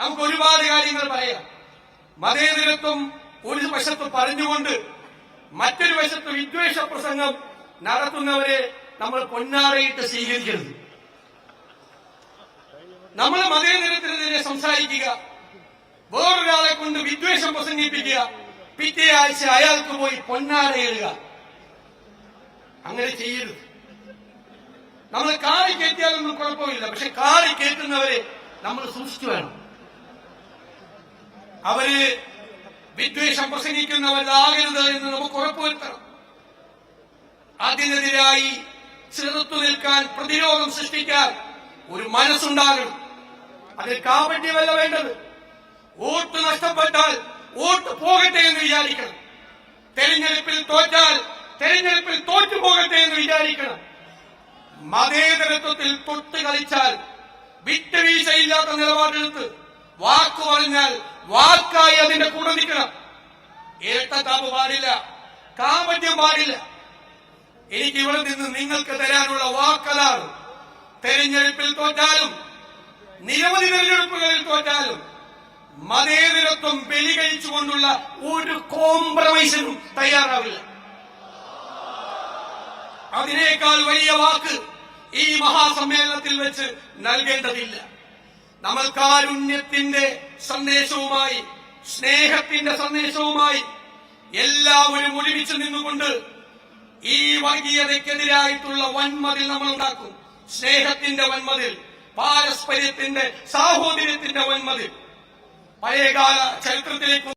നമുക്ക് ഒരുപാട് കാര്യങ്ങൾ പറയാം. മതേതരത്വം ഒരു വശത്ത് പറഞ്ഞുകൊണ്ട് മറ്റൊരു വശത്ത് വിദ്വേഷ പ്രസംഗം നടത്തുന്നവരെ നമ്മൾ പൊന്നാറയിട്ട് സ്വീകരിക്കരുത്. നമ്മൾ മതേതരത്തിനെതിരെ സംസാരിക്കുക വേറൊരാളെ കൊണ്ട് വിദ്വേഷം പ്രസംഗിപ്പിക്കുക പിറ്റേ ആഴ്ച അയാൾക്ക് പോയി പൊന്നാറയിടുക അങ്ങനെ ചെയ്യരുത്. നമ്മൾ കാറി കയറ്റിയാലൊന്നും കുഴപ്പമില്ല പക്ഷെ കാറി കയറ്റുന്നവരെ നമ്മൾ സൂക്ഷിച്ചു വേണം. അവർ വിദ്വേഷം പ്രസംഗിക്കുന്നവരാകരുത് എന്ന് നമുക്ക് ഉറപ്പുവരുത്തണം. അതിനെതിരായി ചെറുത്തു നിൽക്കാൻ പ്രതിരോധം സൃഷ്ടിക്കാൻ ഒരു മനസ്സുണ്ടാകണം. അതിൽ കാപട്യമല്ല വേണ്ടത്. വോട്ട് നഷ്ടപ്പെട്ടാൽ വോട്ട് പോകട്ടെ എന്ന് വിചാരിക്കണം. തെരഞ്ഞെടുപ്പിൽ തോറ്റാൽ തെരഞ്ഞെടുപ്പിൽ തോറ്റു പോകട്ടെ എന്ന് വിചാരിക്കണം. മതേതരത്വത്തിൽ തൊട്ട് കളിച്ചാൽ വിട്ടുവീഴ്ചയില്ലാത്ത നിലപാടെടുത്ത് വാക്കു പറഞ്ഞാൽ വാക്കായി അതിന്റെ കൂടെ നിൽക്കണം. ഇരട്ടത്താപ്പ് പാടില്ല കാമറ്റം പാടില്ല. എനിക്ക് ഇവിടെ നിന്ന് നിങ്ങൾക്ക് തരാനുള്ള വാക്കലാണ് തെരഞ്ഞെടുപ്പിൽ തോറ്റാലും നിരവധി തെരഞ്ഞെടുപ്പുകളിൽ തോറ്റാലും മതേതരത്വം ബലി കഴിച്ചുകൊണ്ടുള്ള ഒരു കോംപ്രമൈസിനും തയ്യാറാവില്ല. അതിനേക്കാൾ വലിയ വാക്ക് ഈ മഹാസമ്മേളനത്തിൽ വെച്ച് നൽകേണ്ടതില്ല. നമ്മൾ കാരുണ്യത്തിന്റെ സന്ദേശവുമായി സ്നേഹത്തിന്റെ സന്ദേശവുമായി എല്ലാവരും ഒരുമിച്ച് നിന്നുകൊണ്ട് ഈ വർഗീയതയ്ക്കെതിരായിട്ടുള്ള വൻമതിൽ നമ്മൾ ഉണ്ടാക്കും സ്നേഹത്തിന്റെ വൻമതിൽ പാരസ്പര്യത്തിന്റെ സാഹോദര്യത്തിന്റെ വൻമതിൽ. പഴയകാല ചരിത്രത്തിലേക്ക്